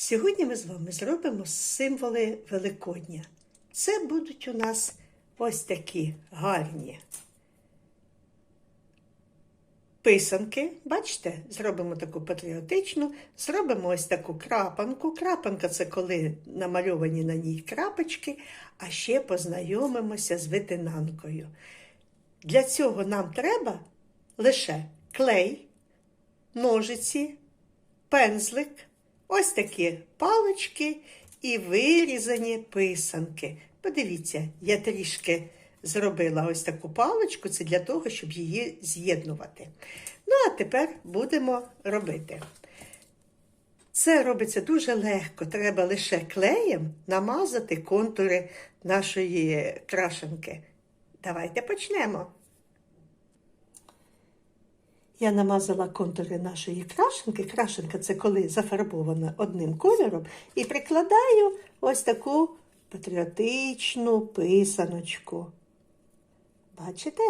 Сьогодні ми з вами зробимо символи Великодня. Це будуть у нас ось такі гарні писанки. Бачите, зробимо таку патріотичну, зробимо ось таку крапанку. Крапанка це коли намальовані на ній крапочки, а ще познайомимося з витинанкою. Для цього нам треба лише клей, ножиці, пензлик, ось такі палички і вирізані писанки. Подивіться, я трішки зробила ось таку паличку, це для того, щоб її з'єднувати. Ну, а тепер будемо робити. Це робиться дуже легко. Треба лише клеєм намазати контури нашої крашенки. Давайте почнемо. Я намазала контури нашої крашенки. Крашенка це коли зафарбована одним кольором, і прикладаю ось таку патріотичну писаночку. Бачите?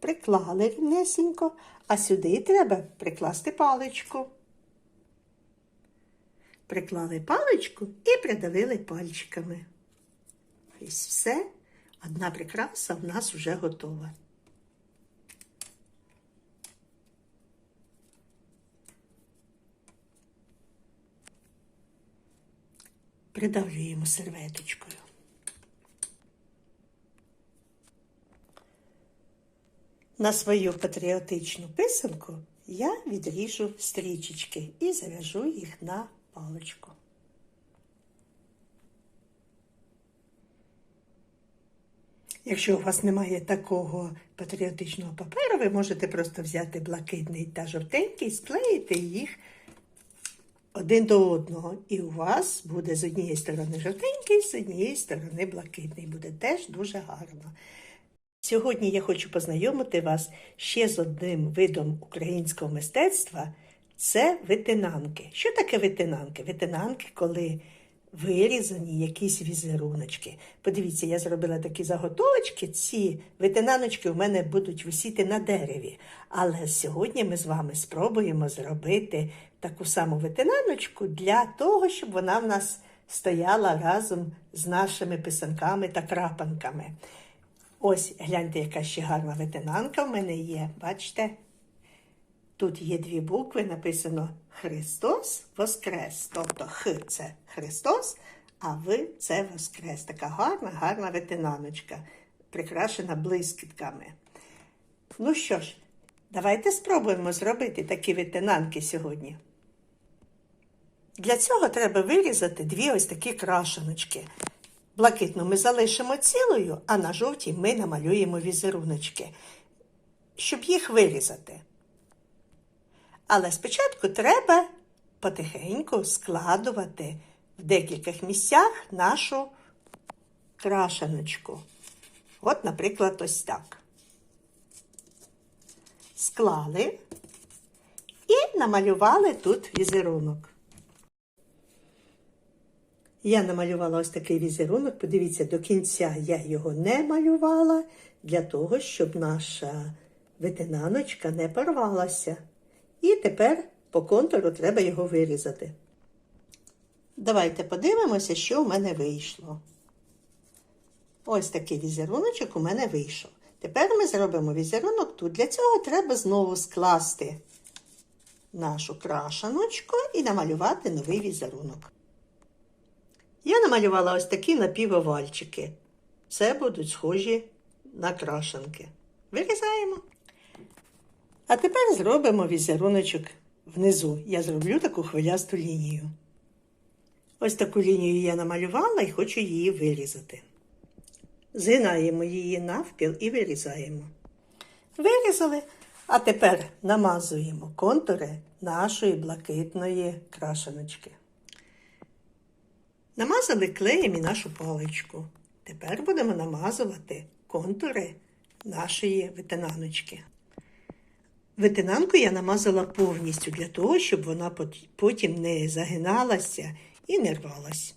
Приклали рівнесенько, а сюди треба прикласти паличку. Приклали паличку і придавили пальчиками. Ось все. Одна прикраса в нас вже готова. Придавлюємо серветочкою. На свою патріотичну писанку я відріжу стрічечки і зав'яжу їх на паличку. Якщо у вас немає такого патріотичного паперу, ви можете просто взяти блакитний та жовтенький, склеїти їх один до одного. І у вас буде з однієї сторони жовтенький, з однієї сторони блакитний. Буде теж дуже гарно. Сьогодні я хочу познайомити вас ще з одним видом українського мистецтва це витинанки. Що таке витинанки? Витинанки, коли вирізані якісь візеруночки. Подивіться, я зробила такі заготовочки. Ці витинаночки у мене будуть висіти на дереві. Але сьогодні ми з вами спробуємо зробити таку саму витинаночку для того, щоб вона в нас стояла разом з нашими писанками та крапанками. Ось гляньте, яка ще гарна ветенанка в мене є. Бачите? Тут є дві букви, написано Христос Воскрес. Тобто Х це Христос, а В це Воскрес. Така гарна, гарна ветенаночка, прикрашена блискітками. Ну що ж, давайте спробуємо зробити такі ветенанки сьогодні. Для цього треба вирізати дві ось такі крашеночки. Блакитну ми залишимо цілою, а на жовтій ми намалюємо візеруночки, щоб їх вирізати. Але спочатку треба потихеньку складувати в декількох місцях нашу крашеночку. От, наприклад, ось так. Склали і намалювали тут візерунок. Я намалювала ось такий візерунок. Подивіться, до кінця я його не малювала для того, щоб наша витинаночка не порвалася. І тепер по контуру треба його вирізати. Давайте подивимося, що в мене вийшло. Ось такий візеруночок у мене вийшов. Тепер ми зробимо візерунок тут. Для цього треба знову скласти нашу крашаночку і намалювати новий візерунок. Я намалювала ось такі напівовальчики. Це будуть схожі на крашенки. Вирізаємо. А тепер зробимо візеруночок внизу. Я зроблю таку хвилясту лінію. Ось таку лінію я намалювала і хочу її вирізати. Згинаємо її навпіл і вирізаємо. Вирізали, а тепер намазуємо контури нашої блакитної крашеночки. Намазали клеєм і нашу паличку. Тепер будемо намазувати контури нашої витинаночки. Витинанку я намазала повністю для того, щоб вона потім не загиналася і не рвалась.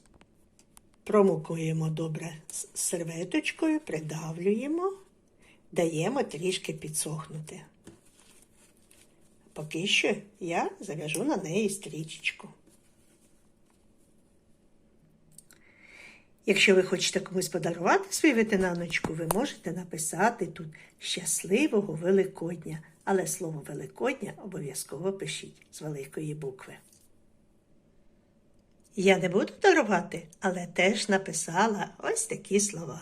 Промокуємо добре серветочкою, придавлюємо, даємо трішки підсохнути. Поки що я зав'яжу на неї стрічечку. Якщо ви хочете комусь подарувати свою ветенаночку, ви можете написати тут щасливого Великодня, але слово Великодня обов'язково пишіть з великої букви. Я не буду дарувати, але теж написала ось такі слова.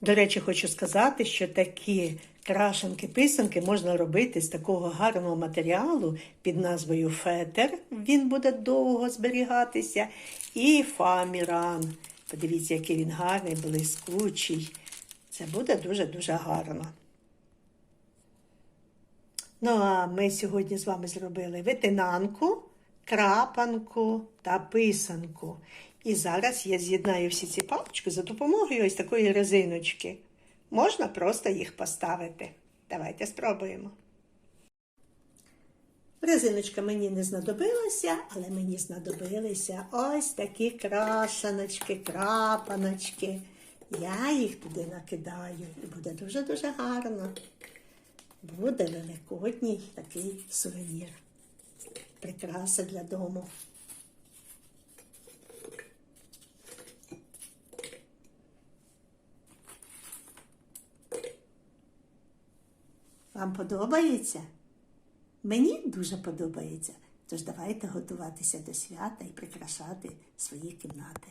До речі, хочу сказати, що такі крашенки, писанки можна робити з такого гарного матеріалу під назвою фетер. Він буде довго зберігатися. І фаміран. Подивіться, який він гарний, блискучий. Це буде дуже-дуже гарно. Ну, а ми сьогодні з вами зробили витинанку, крапанку та писанку. І зараз я з'єднаю всі ці палички за допомогою ось такої резиночки. Можна просто їх поставити. Давайте спробуємо. Резиночка мені не знадобилася, але мені знадобилися ось такі крашаночки, крапаночки. Я їх туди накидаю і буде дуже-дуже гарно. Буде великодній такий сувенір. Прикраса для дому. Вам подобається? Мені дуже подобається. Тож давайте готуватися до свята і прикрашати свої кімнати.